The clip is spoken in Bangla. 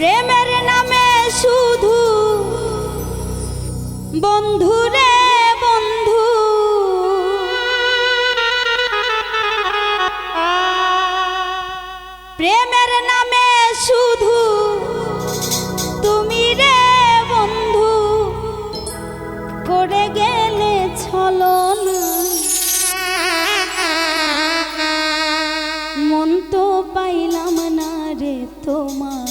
প্রেমের নামে শুধু বন্ধু রে বন্ধু। প্রেমের নামে শুধু তুমি রে বন্ধু। করে গেলে ছলনা। মন তো পাইলাম না রে তোমার।